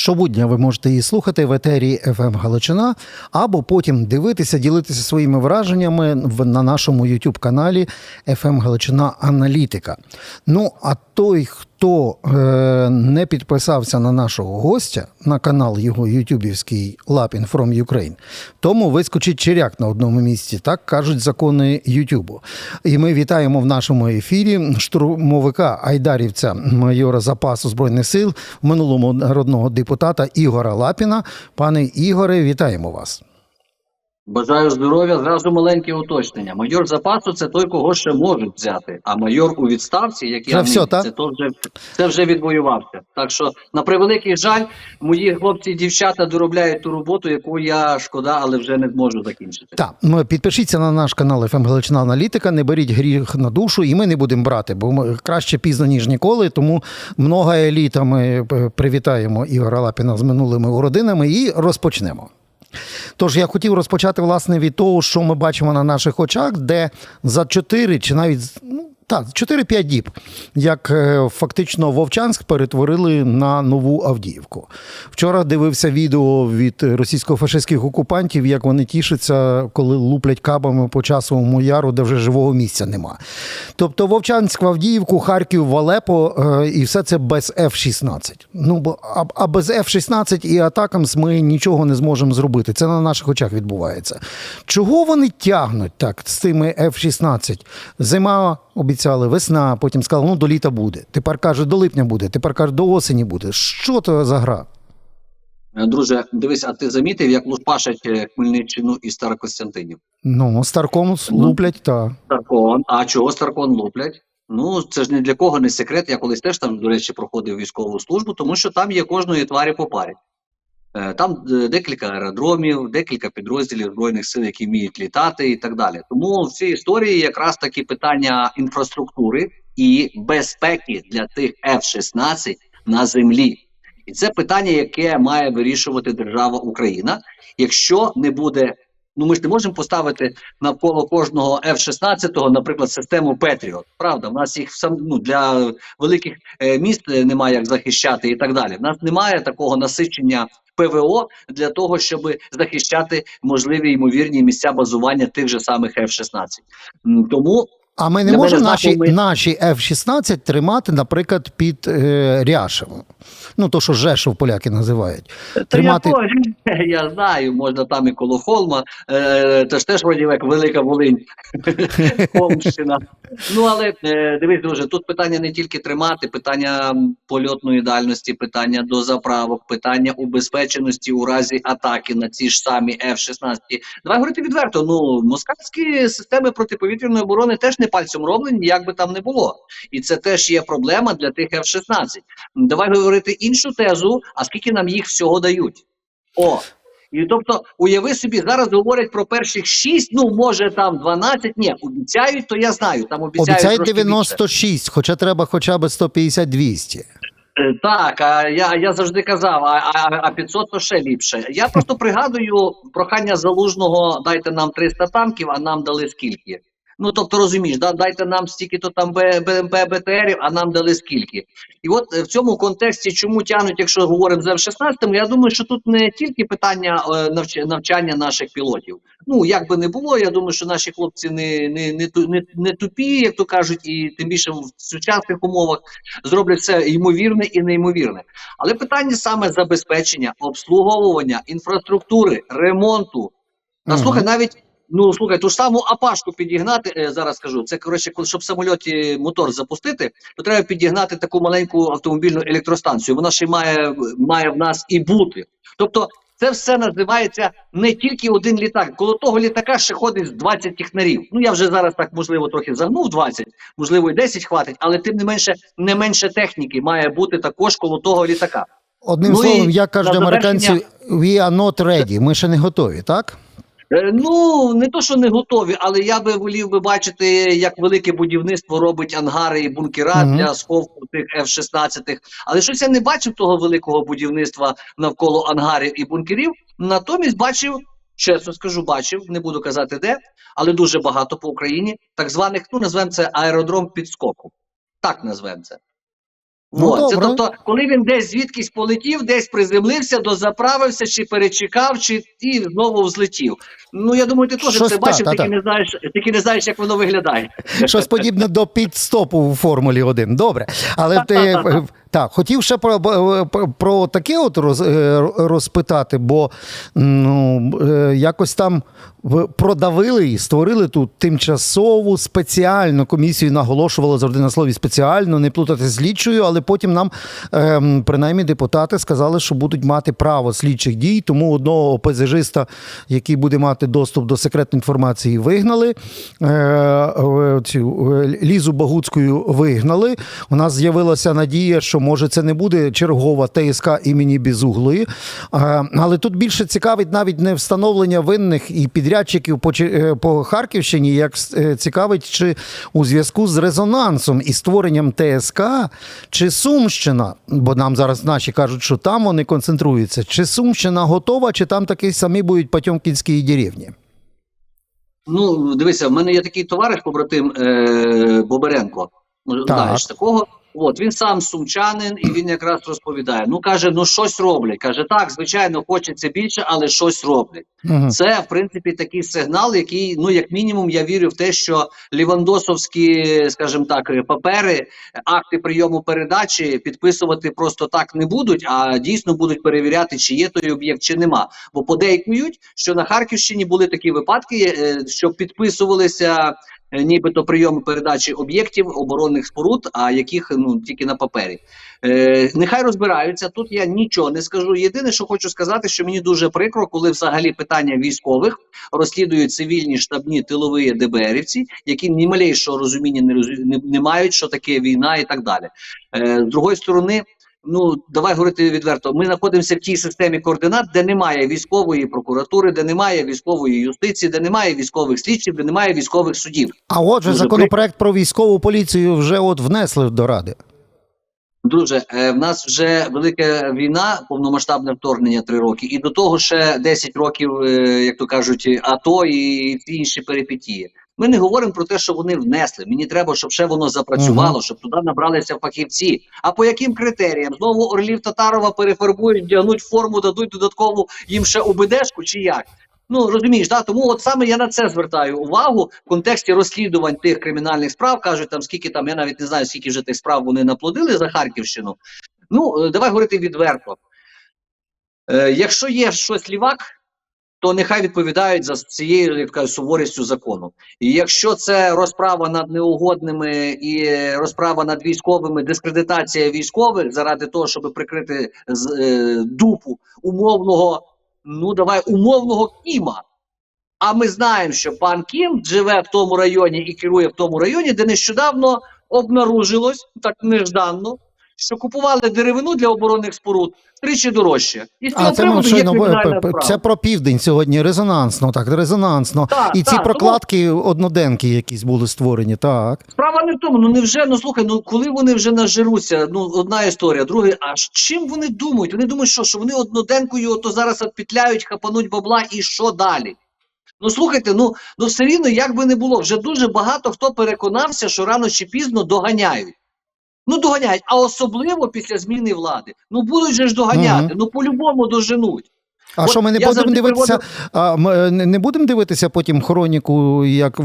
Щобудня ви можете її слухати в етері «ФМ Галичина, або потім дивитися, ділитися своїми враженнями на нашому youtube каналі «ФМ Галичина Аналітика. Ну, а той, хто е, не підписався на нашого гостя, на канал його ютюбівський Lapin from Ukraine, тому вискочить черяк на одному місці, так кажуть закони Ютубу. І ми вітаємо в нашому ефірі штурмовика Айдарівця, майора запасу збройних сил, в минулому народного депутата Ігора Лапіна. Пане Ігоре, вітаємо вас. Бажаю здоров'я. Зразу маленьке уточнення. Майор запасу це той, кого ще можуть взяти. А майор у відставці, як я все, так? це то вже це вже відвоювався. Так що, на превеликий жаль, мої хлопці і дівчата доробляють ту роботу, яку я шкода, але вже не зможу закінчити. Так, м, підпишіться на наш канал «ФМ Галичина Аналітика, не беріть гріх на душу, і ми не будемо брати, бо ми краще пізно, ніж ніколи. Тому много еліта ми е, привітаємо Ігора Лапіна з минулими уродинами і розпочнемо. Тож я хотів розпочати власне від того, що ми бачимо на наших очах, де за 4 чи навіть ну, так, 4-5 діб, як е, фактично Вовчанськ перетворили на нову Авдіївку. Вчора дивився відео від російсько-фашистських окупантів, як вони тішаться, коли луплять кабами по часовому яру, де вже живого місця нема. Тобто Вовчанськ, в Авдіївку, Харків, в Алепо, е, і все це без F-16. Ну, бо, а, а без F-16 і атакамс ми нічого не зможемо зробити. Це на наших очах відбувається. Чого вони тягнуть так з цими F-16? Зима обіцяли, весна, потім сказали, ну до літа буде. Тепер каже, до липня буде, тепер каже, до осені буде. Що то за гра? Е, Друже, дивись, а ти замітив, як лупашать е, Хмельниччину і Старокостянтинів? Ну, Старком луплять, та. Старкон. А чого Старкон луплять? Ну, це ж не для кого не секрет. Я колись теж там, до речі, проходив військову службу, тому що там є кожної тварі по парі. Е, Там е, декілька аеродромів, декілька підрозділів Збройних сил, які вміють літати і так далі. Тому в цій історії якраз такі питання інфраструктури і безпеки для тих F-16 на землі. І це питання, яке має вирішувати держава Україна. Якщо не буде, ну ми ж не можемо поставити навколо кожного F-16, наприклад, систему Петріот. Правда, в нас їх сам ну, для великих е, міст немає як захищати і так далі. В нас немає такого насичення ПВО для того, щоб захищати можливі ймовірні місця базування тих же самих F-16. Тому А ми не можемо наші, знаковий- наші F-16 тримати, наприклад, під е, Ряшевом. Ну, то, що Жешов поляки називають. Тримати. Я, я знаю, можна там і коло Холма, е, це ж теж вроді як Велика Волинь, Холмщина. Ну але е, дивись, друже, тут питання не тільки тримати, питання польотної дальності, питання до заправок, питання убезпеченості у разі атаки на ці ж самі F-16. Давай говорити відверто. Ну москальські системи протиповітряної оборони теж не пальцем роблені, як би там не було. І це теж є проблема для тих F-16. Давай говорити іншу тезу, а скільки нам їх всього дають? О. І тобто, уяви собі, зараз говорять про перших 6, ну може там 12, ні, обіцяють, то я знаю, там обіцяють, Обіцяють трошки більше. 96, хоча треба хоча б 150-200. Е, Так, а я, я завжди казав, а, а, а 500 то ще ліпше. Я просто пригадую прохання залужного: дайте нам 300 танків, а нам дали скільки. Ну тобто розумієш, да, дайте нам стільки то там БМП, БТРів, а нам дали скільки. І от е, в цьому контексті, чому тягнуть, якщо говоримо за F-16, я думаю, що тут не тільки питання е, навч- навчання наших пілотів. Ну як би не було, я думаю, що наші хлопці не, не, не, не, не тупі, як то кажуть, і тим більше в сучасних умовах зроблять все ймовірне і неймовірне. Але питання саме забезпечення, обслуговування інфраструктури, ремонту. Та слухай, навіть ну слухай, ту ж саму апашку підігнати. е, зараз скажу. Це коротше, щоб в самольоті мотор запустити, то треба підігнати таку маленьку автомобільну електростанцію. Вона ще має, має в нас і бути. Тобто. Це все називається не тільки один літак. Коло того літака ще ходить з 20 технарів. Ну я вже зараз так можливо трохи загнув 20, можливо, і 10 хватить, але тим не менше не менше техніки має бути також коло того літака. Одним Ну словом, як кажуть американці, we are not ready. Ми ще не готові, так? Е, Ну не то, що не готові, але я би волів би бачити, як велике будівництво робить ангари і бункера Мгм. для сховку тих F-16. Але щось я не бачив того великого будівництва навколо ангарів і бункерів. Натомість бачив, чесно скажу, бачив, не буду казати де, але дуже багато по Україні так званих, ну назвемо це аеродром підскоку. Так назвемо це. Ну, Вот. Це добре. тобто, коли він десь звідкись полетів, десь приземлився, дозаправився, чи перечекав, чи і знову взлетів. Ну я думаю, ти теж Щось це так, бачив, та, тільки та. не знаєш, тільки не знаєш, як воно виглядає. Щось подібне до підстопу у Формулі 1. Добре. Але ти так, хотів ще про, про, про таке от роз, е, розпитати, бо ну, е, якось там продавили і створили тут тимчасову спеціальну комісію, наголошували завжди на слові спеціально, не плутати з слідчою, але потім нам, ем, принаймні, депутати сказали, що будуть мати право слідчих дій, тому одного ОПЗЖиста, який буде мати доступ до секретної інформації, вигнали. Е, цю е, Лізу Багуцькою вигнали. У нас з'явилася надія, що може це не буде чергова ТСК імені Безуглої. Е, Але тут більше цікавить навіть не встановлення винних і підрядчиків по, е, по Харківщині, як е, цікавить, чи у зв'язку з резонансом і створенням ТСК, чи Сумщина, бо нам зараз наші кажуть, що там вони концентруються, чи Сумщина готова, чи там такі самі будуть Потьомкінські деревні? Ну, дивися, в мене є такий товариш, побратим е, Боберенко. Ну, Так. Знаєш такого. От він сам сумчанин, і він якраз розповідає. Ну каже, ну щось роблять. Каже, так, звичайно, хочеться більше, але щось роблять. Угу. Це в принципі такий сигнал, який, ну як мінімум, я вірю в те, що лівандосовські, скажімо так, е, папери, акти прийому передачі підписувати просто так не будуть, а дійсно будуть перевіряти, чи є той об'єкт, чи нема. Бо подейкують, що на Харківщині були такі випадки, е, що підписувалися. Е, Нібито прийоми передачі об'єктів оборонних споруд, а яких ну тільки на папері. Е, нехай розбираються. Тут я нічого не скажу. Єдине, що хочу сказати, що мені дуже прикро, коли взагалі питання військових розслідують цивільні штабні тилові ДБРівці, які ні малейшого розуміння не, не, не мають, що таке війна і так далі. Е, з другої сторони. Ну, давай говорити відверто. Ми знаходимося в тій системі координат, де немає військової прокуратури, де немає військової юстиції, де немає військових слідчів, де немає військових судів. А отже, Дуже законопроект про військову поліцію вже от внесли до ради. Друже, е, в нас вже велика війна, повномасштабне вторгнення три роки, і до того ще 10 років, е, як то кажуть, АТО і інші перипетії. Ми не говоримо про те, що вони внесли. Мені треба, щоб ще воно запрацювало, Мгм. щоб туди набралися фахівці. А по яким критеріям? Знову Орлів Татарова перефарбують, вдягнуть форму, дадуть додаткову їм ще УБДшку чи як? Ну розумієш, да? тому от саме я на це звертаю увагу в контексті розслідувань тих кримінальних справ. кажуть, там скільки там, я навіть не знаю, скільки вже тих справ вони наплодили за Харківщину. Ну, е, давай говорити відверто. Е, якщо є щось лівак, то нехай відповідають за цією як кажуть, суворістю закону. І якщо це розправа над неугодними і розправа над військовими, дискредитація військових заради того, щоб прикрити е, дупу умовного, ну давай умовного Кіма. А ми знаємо, що пан Кім живе в тому районі і керує в тому районі, де нещодавно обнаружилось так нежданно, що купували деревину для оборонних споруд тричі дорожче. І з цього А це ми приводу є кримінальна справа. це про південь сьогодні. Резонансно, так, резонансно. Так, І ці так, прокладки одноденки якісь були створені, так. Справа не в тому, ну невже, ну слухай, ну коли вони вже нажируться, ну одна історія, друга, а чим вони думають? Вони думають, що, що вони одноденкою ото зараз відпетляють, хапануть бабла і що далі? Ну слухайте, ну, ну все рівно, як би не було, вже дуже багато хто переконався, що рано чи пізно доганяють. Ну, доганяють, а особливо після зміни влади. Ну будуть же ж доганяти, угу. ну по-любому доженуть. А От що ми не будемо дивитися? приводжу- А, ми не не будемо дивитися потім хроніку, як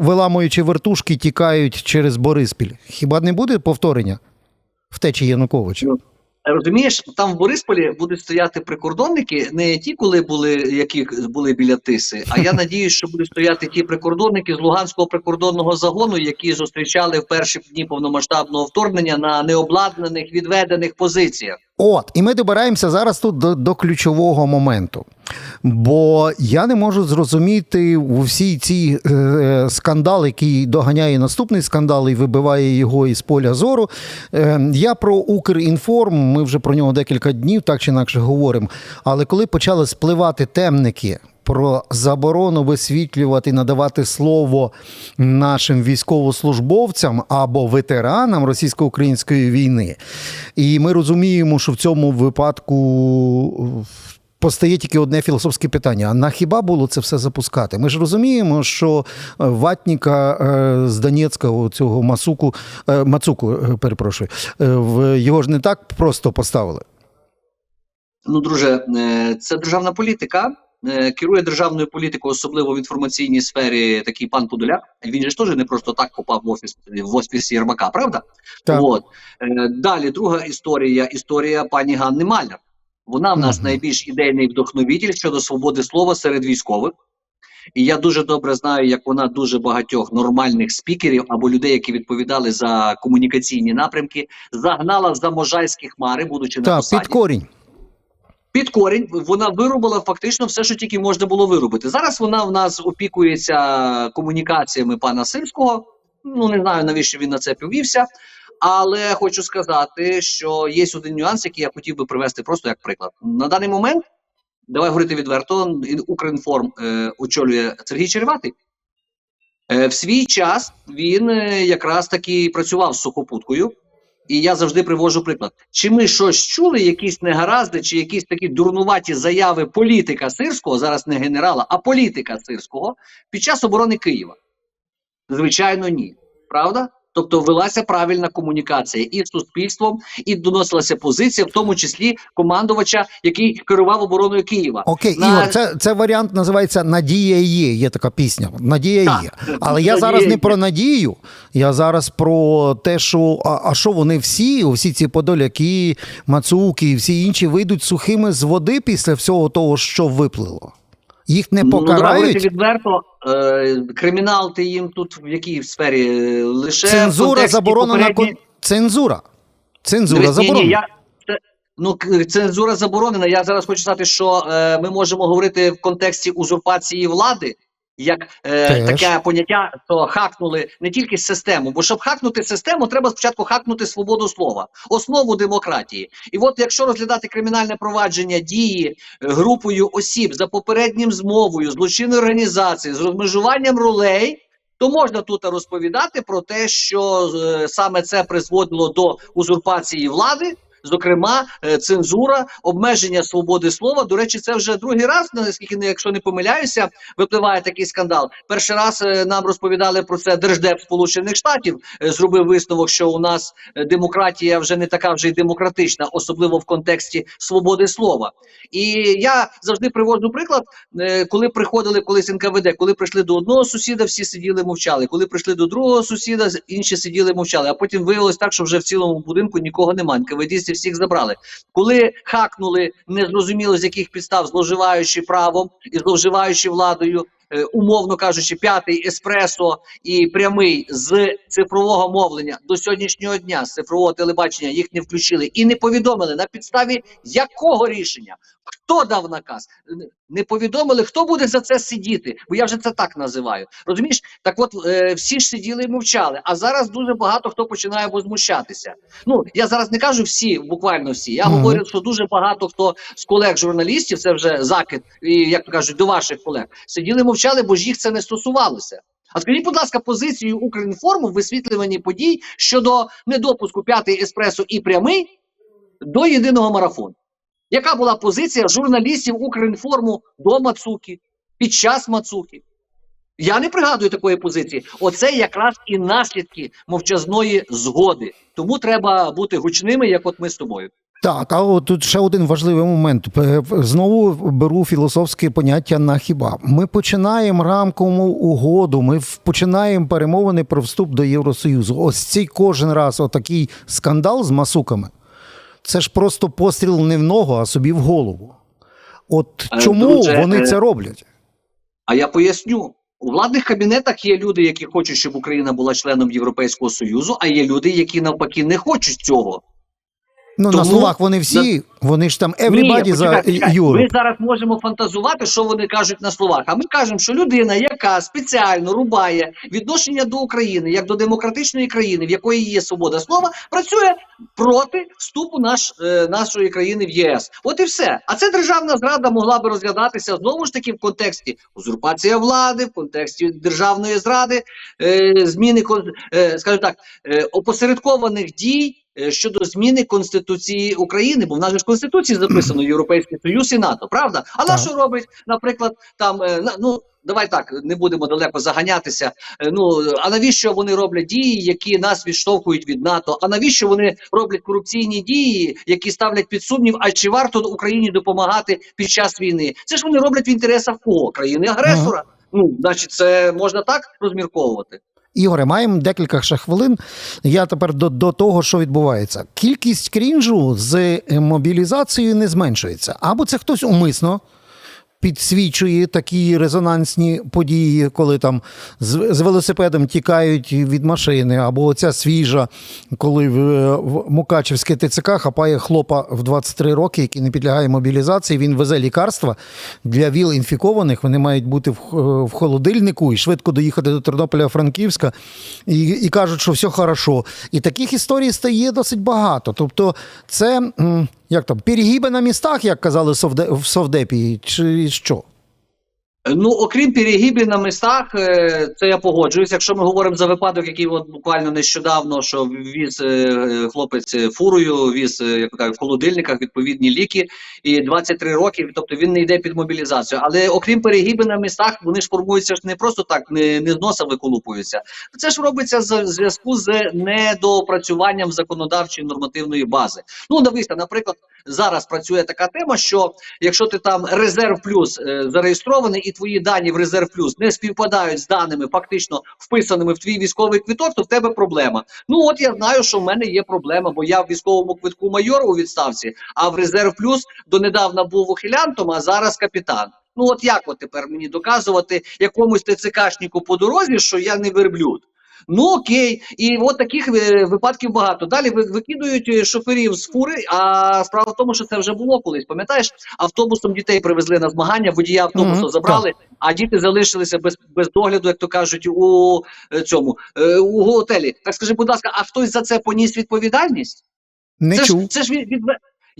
виламуючи вертушки, тікають через Бориспіль. Хіба не буде повторення втечі Януковича? Розумієш, там в Борисполі будуть стояти прикордонники, не ті, коли були, які були біля Тиси, а я надіюсь, що будуть стояти ті прикордонники з Луганського прикордонного загону, які зустрічали в перші дні повномасштабного вторгнення на необладнаних відведених позиціях. От, і ми добираємося зараз тут до, до ключового моменту. Бо я не можу зрозуміти у всій цій е, е, скандал, який доганяє наступний скандал і вибиває його із поля зору. Е, я про Укрінформ, ми вже про нього декілька днів, так чи інакше говоримо. Але коли почали спливати темники. Про заборону висвітлювати, надавати слово нашим військовослужбовцям або ветеранам російсько-української війни. І ми розуміємо, що в цьому випадку постає тільки одне філософське питання: а на хіба було це все запускати? Ми ж розуміємо, що е, ватніка е, з Донецька, цього Масуку, е, Мацуку, перепрошую, його ж не так просто поставили. Ну, друже, це державна політика. Керує державною політикою, особливо в інформаційній сфері, такий пан Подоляк. Він же ж теж не просто так попав в офіс в офіс Єрмака, правда? Так. От. Далі друга історія історія пані Ганни Маляр. Вона в нас найбільш ідейний вдохновитель щодо свободи слова серед військових. І я дуже добре знаю, як вона дуже багатьох нормальних спікерів або людей, які відповідали за комунікаційні напрямки, загнала за можайські хмари, будучи на Так, посаді під корінь. під корінь вона виробила фактично все, що тільки можна було виробити. Зараз вона в нас опікується комунікаціями пана Сирського. Ну не знаю навіщо він на це повівся. Але хочу сказати, що є один нюанс, який я хотів би привести просто як приклад. На даний момент, давай говорити відверто, Укрінформ е, очолює Сергій Череватий. Е, в свій час він е, якраз таки працював з сухопуткою. І я завжди привожу приклад. Чи ми щось чули, якісь негаразди, чи якісь такі дурнуваті заяви політика Сирського, зараз не генерала, а політика Сирського під час оборони Києва? Звичайно, ні. Правда? Тобто велася правильна комунікація і з суспільством, і доносилася позиція, в тому числі командувача, який керував обороною Києва. Окей, На- Ігор, це, це варіант називається Надія є. Є така пісня. Надія Так. є. Але я зараз не про надію, я зараз про те, що а, а що вони всі, всі ці подоляки, мацуки і всі інші вийдуть сухими з води після всього того, що виплило. Їх не Ну, покарають. Ну, відверто, е, кримінал ти їм тут в якій сфері Е, лише Цензура заборонена. попередні... Цензура. Цензура Дивись, ні, ні, заборонена. я, ну, цензура заборонена. Я зараз хочу сказати, що е, ми можемо говорити в контексті узурпації влади, як е, таке поняття, що хакнули не тільки систему, бо щоб хакнути систему, треба спочатку хакнути свободу слова, основу демократії. І от якщо розглядати кримінальне провадження дії е, групою осіб за попереднім змовою, злочинної організації, з розмежуванням ролей. То можна тут розповідати про те, що е, саме це призводило до узурпації влади, зокрема, е, цензура, обмеження свободи слова. До речі, це вже другий раз, наскільки не якщо не помиляюся, випливає такий скандал. Перший раз е, нам розповідали про це Держдеп Сполучених Штатів. е, зробив висновок, що у нас демократія вже не така вже й демократична, особливо в контексті свободи слова. І я завжди приводжу приклад, коли приходили колись НКВД, коли прийшли до одного сусіда, всі сиділи мовчали. Коли прийшли до другого сусіда, інші сиділи мовчали. А потім виявилось так, що вже в цілому будинку нікого немає. НКВДісти всіх забрали. Коли хакнули, незрозуміло з яких підстав, зловживаючи правом і зловживаючи владою. е, Умовно кажучи, п'ятий еспресо і прямий з цифрового мовлення до сьогоднішнього дня з цифрового телебачення їх не включили і не повідомили на підставі якого рішення, хто дав наказ, не повідомили, хто буде за це сидіти, бо я вже це так називаю. Розумієш, так от е, всі ж сиділи і мовчали. А зараз дуже багато хто починає возмущатися. Ну я зараз не кажу всі, буквально всі. Я Мгм. говорю, що дуже багато хто з колег журналістів, це вже закид, і як то кажуть, до ваших колег, сиділи мовчали, бо ж їх це не стосувалося. А скажіть, будь ласка, позицію Укрінформу в висвітлюванні подій щодо недопуску п'ятий еспресо і прямий до єдиного марафону. Яка була позиція журналістів Укрінформу до Мацуки під час Мацуки? Я не пригадую такої позиції. Оце якраз і наслідки мовчазної згоди. Тому треба бути гучними, як от ми з тобою. Так, а от тут ще один важливий момент. Знову беру філософське поняття на хіба. Ми починаємо рамкову угоду, ми починаємо перемовини про вступ до Євросоюзу. Ось цей кожен раз отакий скандал з масуками. Це ж просто постріл не в ногу, а собі в голову. От Е, чому друже, вони е, це роблять? А я поясню. У владних кабінетах є люди, які хочуть, щоб Україна була членом Європейського Союзу, а є люди, які навпаки не хочуть цього. Ну на словах вони всі, вони ж там everybody Ні, за почекай. Ми зараз можемо фантазувати, що вони кажуть на словах. А ми кажемо, що людина, яка спеціально рубає відношення до України як до демократичної країни, в якої є свобода слова, працює проти вступу наш, е, нашої країни в ЄС. От і все. А це державна зрада могла би розглядатися знову ж таки в контексті узурпація влади, в контексті державної зради, е, зміни е, скажімо так, е, опосередкованих дій. Е, щодо зміни Конституції України, бо в нас ж в Конституції записано Європейський Союз і НАТО, правда? А на Так. що робить, наприклад, там е, ну. Давай так, не будемо далеко заганятися. Е, Ну а навіщо вони роблять дії, які нас відштовхують від НАТО? А навіщо вони роблять корупційні дії, які ставлять під сумнів? А чи варто Україні допомагати під час війни? Це ж вони роблять в інтересах кого? Країни агресора. Ну, значить, це можна так розмірковувати. Ігоре, маємо декілька ще хвилин. Я тепер до, до того, що відбувається. Кількість крінжу з мобілізацією не зменшується. Або це хтось умисно підсвічує такі резонансні події, коли там з, з велосипедом тікають від машини, або оця свіжа, коли в, в Мукачевське ТЦК хапає хлопа в 23 роки, який не підлягає мобілізації. Він везе лікарства для віл інфікованих. Вони мають бути в, в холодильнику і швидко доїхати до Тернополя Франківська і, і кажуть, що все хорошо. І таких історій стає досить багато. Тобто, це як там перегіби на містах, як казали в Совдепі, чи що? Ну, окрім перегибів на містах, е, це я погоджуюсь. Якщо ми говоримо за випадок, який от буквально нещодавно, що віз е, хлопець е, фурою, віз е, як кажуть, в холодильниках відповідні ліки, і 23 роки, тобто він не йде під мобілізацію. Але окрім перегибів на містах, вони ж формуються ж не просто так, не, не з носа виколупуються. Це ж робиться з- зв'язку з недоопрацюванням законодавчої нормативної бази. Ну, дивися, наприклад, зараз працює така тема, що якщо ти там резерв плюс е, зареєстрований, і твої дані в резерв плюс не співпадають з даними, фактично вписаними в твій військовий квиток, то в тебе проблема. Ну от я знаю, що в мене є проблема, бо я в військовому квитку майор у відставці, а в резерв плюс донедавна був ухилянтом, а зараз капітан. Ну от як от тепер мені доказувати якомусь ТЦКшнику по дорозі, що я не верблюд? Ну окей, і от таких е, випадків багато. Далі викидують е, шоферів з фури. А справа в тому, що це вже було колись. Пам'ятаєш, автобусом дітей привезли на змагання, водія автобусу Мгм, забрали, а діти залишилися без, без догляду, як то кажуть, у е, цьому у готелі. Так скажи, будь ласка, а хтось за це поніс відповідальність? Не це чув. ж це ж від, від...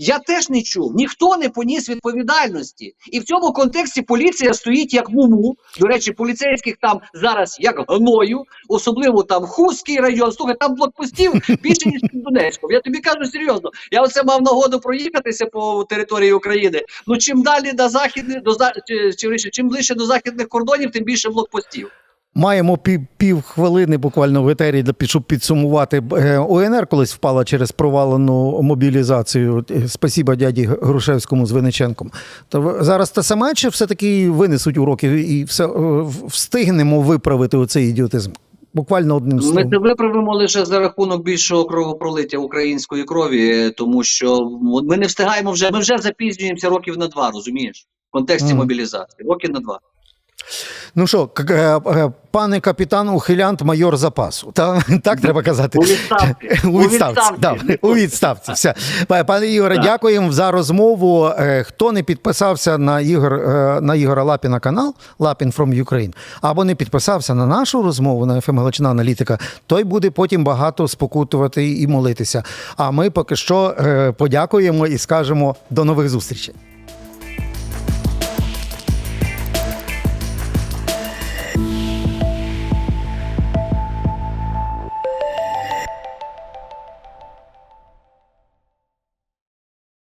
Я теж не чув. Ніхто не поніс відповідальності. І в цьому контексті поліція стоїть як муму. До речі, поліцейських там зараз як гною, особливо там Хуський район. Слухай, там блокпостів більше ніж під Донецьком. Я тобі кажу серйозно. Я оце мав нагоду проїхатися по території України. Ну чим далі до західних до чи, чи чим ближче до західних кордонів, тим більше блокпостів. Маємо пів, пів хвилини буквально в етері, щоб підсумувати. Е, ОНР колись впала через провалену мобілізацію. Е, Спасіба дяді Грушевському з Винниченком. То зараз те саме, чи все-таки винесуть уроки і все е, встигнемо виправити оцей ідіотизм? Буквально одним Ми це виправимо лише за рахунок більшого кровопролиття української крові, е, тому що ми не встигаємо вже. Ми вже запізнюємося років на два, розумієш? В контексті Мгм. мобілізації. Років на два. Ну що, е, е, пане капітан, ухилянт, майор запасу. Та, так треба казати. У відставці. У відставці, да, у відставці. Все. Пане Ігоре, Так. дякуємо за розмову. Е, Хто не підписався на Ігор на Ігора Лапіна канал Лапін from Ukraine, або не підписався на нашу розмову на ФМ Галичина Аналітика, той буде потім багато спокутувати і молитися. А ми поки що подякуємо і скажемо до нових зустрічей.